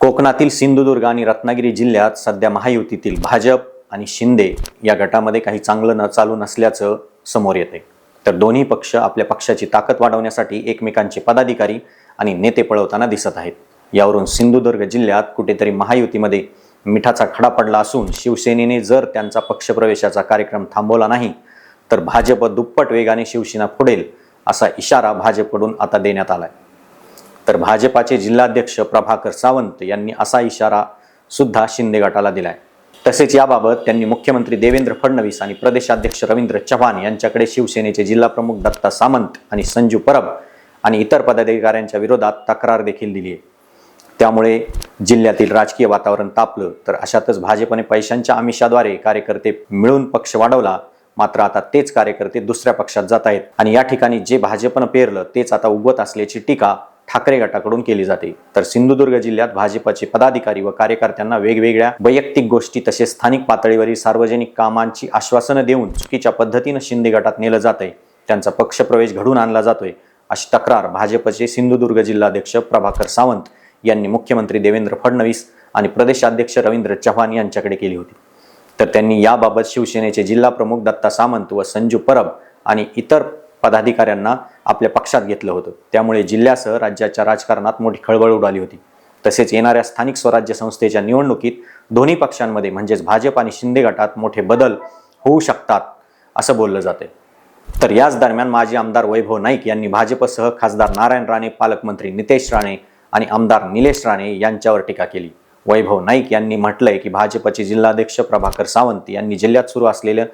कोकणातील सिंधुदुर्ग आणि रत्नागिरी जिल्ह्यात सध्या महायुतीतील भाजप आणि शिंदे या गटामध्ये काही चांगलं न चालू नसल्याचं समोर येते तर दोन्ही पक्ष आपल्या पक्षाची ताकद वाढवण्यासाठी एकमेकांचे पदाधिकारी आणि नेते पळवताना दिसत आहेत. यावरून सिंधुदुर्ग जिल्ह्यात कुठेतरी महायुतीमध्ये मिठाचा खडा पडला असून शिवसेनेने जर त्यांचा पक्षप्रवेशाचा कार्यक्रम थांबवला नाही तर भाजप दुप्पट वेगाने शिवसेना फोडेल असा इशारा भाजपकडून आता देण्यात आलाय. तर भाजपाचे जिल्हाध्यक्ष प्रभाकर सावंत यांनी असा इशारा सुद्धा शिंदे गटाला दिलाय. तसेच याबाबत त्यांनी मुख्यमंत्री देवेंद्र फडणवीस आणि प्रदेशाध्यक्ष रवींद्र चव्हाण यांच्याकडे शिवसेनेचे जिल्हाप्रमुख दत्ता सामंत आणि संजू परब आणि इतर पदाधिकाऱ्यांच्या विरोधात तक्रार देखील दिली आहे त्यामुळे जिल्ह्यातील राजकीय वातावरण तापलं तर अशातच भाजपने पैशांच्या आमिषाद्वारे कार्यकर्ते मिळून पक्ष वाढवला. मात्र आता तेच कार्यकर्ते दुसऱ्या पक्षात जात आहेत आणि या ठिकाणी जे भाजपनं पेरलं तेच आता उगवत असल्याची टीका ठाकरे गटाकडून केली जाते. तर सिंधुदुर्ग जिल्ह्यात भाजपचे पदाधिकारी व कार्यकर्त्यांना वेगवेगळ्या वैयक्तिक गोष्टी तसेच स्थानिक पातळीवरील सार्वजनिक कामांची आश्वासनं देऊन चुकीच्या पद्धतीनं शिंदे गटात नेलं जात आहे त्यांचा पक्षप्रवेश घडून आणला जातोय. अशी तक्रार भाजपचे सिंधुदुर्ग जिल्हाध्यक्ष प्रभाकर सावंत यांनी मुख्यमंत्री देवेंद्र फडणवीस आणि प्रदेशाध्यक्ष रवींद्र चव्हाण यांच्याकडे केली होती. तर त्यांनी याबाबत शिवसेनेचे जिल्हा प्रमुख दत्ता सामंत व संजू परब आणि इतर पदाधिकाऱ्यांना आपल्या पक्षात घेतलं होतं. त्यामुळे जिल्ह्यासह राज्याच्या राजकारणात मोठी खळबळ उडाली होती. तसेच येणाऱ्या स्थानिक स्वराज्य संस्थेच्या निवडणुकीत दोन्ही पक्षांमध्ये म्हणजेच भाजप आणि शिंदे गटात मोठे बदल होऊ शकतात असं बोललं जाते तर याच दरम्यान माजी आमदार वैभव नाईक यांनी भाजपसह खासदार नारायण राणे पालकमंत्री नितेश राणे आणि आमदार निलेश राणे यांच्यावर टीका केली. वैभव नाईक यांनी म्हटलंय की भाजपचे जिल्हाध्यक्ष प्रभाकर सावंत यांनी जिल्ह्यात सुरू असलेलं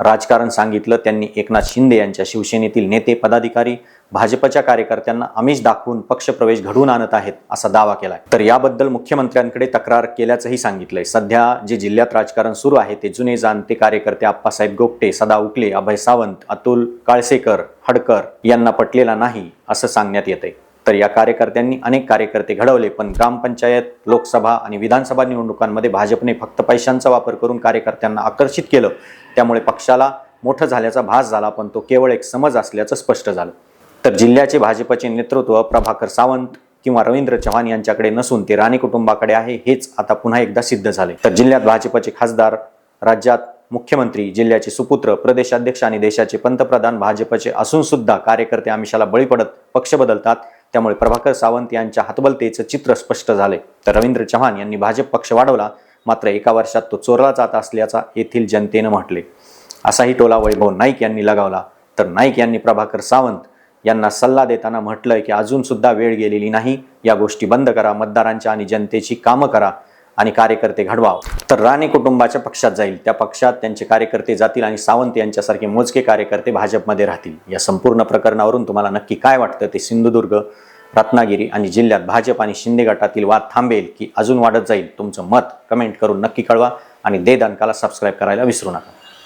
राजकारण सांगितलं त्यांनी एकनाथ शिंदे यांच्या शिवसेनेतील नेते पदाधिकारी भाजपच्या कार्यकर्त्यांना आमिष दाखवून पक्षप्रवेश घडवून आणत आहेत असा दावा केलाय. तर याबद्दल मुख्यमंत्र्यांकडे तक्रार केल्याचंही सांगितलंय. सध्या जे जिल्ह्यात राजकारण सुरू आहे ते जुने जाणते कार्यकर्ते आप्पासाहेब गोपटे सदा उकले अभय सावंत अतुल काळसेकर हडकर यांना पटलेला नाही असं सांगण्यात येतंय. तर या कार्यकर्त्यांनी अनेक कार्यकर्ते घडवले पण ग्रामपंचायत लोकसभा आणि विधानसभा निवडणुकांमध्ये भाजपने फक्त पैशांचा वापर करून कार्यकर्त्यांना आकर्षित केलं. त्यामुळे पक्षाला मोठं झाल्याचा भास झाला पण तो केवळ एक समज असल्याचं स्पष्ट झालं. तर जिल्ह्याचे भाजपचे नेतृत्व प्रभाकर सावंत किंवा रवींद्र चव्हाण यांच्याकडे नसून ते राणे कुटुंबाकडे आहे हेच आता पुन्हा एकदा सिद्ध झाले. तर जिल्ह्यात भाजपचे खासदार राज्यात मुख्यमंत्री जिल्ह्याचे सुपुत्र प्रदेशाध्यक्ष आणि देशाचे पंतप्रधान भाजपचे असून सुद्धा कार्यकर्ते आमिषाला बळी पडत पक्ष बदलतात. त्यामुळे प्रभाकर सावंत यांच्या हातबलतेचं चित्र स्पष्ट झाले तर रवींद्र चव्हाण यांनी भाजप पक्ष वाढवला मात्र एका वर्षात तो चोरला जात असल्याचा येथील जनतेनं म्हटले. असाही टोला वैभव नाईक यांनी लगावला. तर नाईक यांनी प्रभाकर सावंत यांना सल्ला देताना म्हटलंय की अजून सुद्धा वेळ गेलेली नाही. या गोष्टी बंद करा मतदारांच्या आणि जनतेची कामं करा. आणि कार्यकर्ते घडवाव. तर राणे कुटुंबाच्या पक्षात जाईल. त्या पक्षात त्यांचे कार्यकर्ते जातील आणि सावंत यांच्यासारखे मोजके कार्यकर्ते भाजपमध्ये राहतील. या संपूर्ण प्रकरणावरून तुम्हाला नक्की काय वाटतं ते सिंधुदुर्ग रत्नागिरी आणि जिल्ह्यात भाजप आणि शिंदे गटातील वाद थांबेल की अजून वाढत जाईल? तुमचं मत कमेंट करून नक्की कळवा आणि दे दणकाला सबस्क्राईब करायला विसरू नका.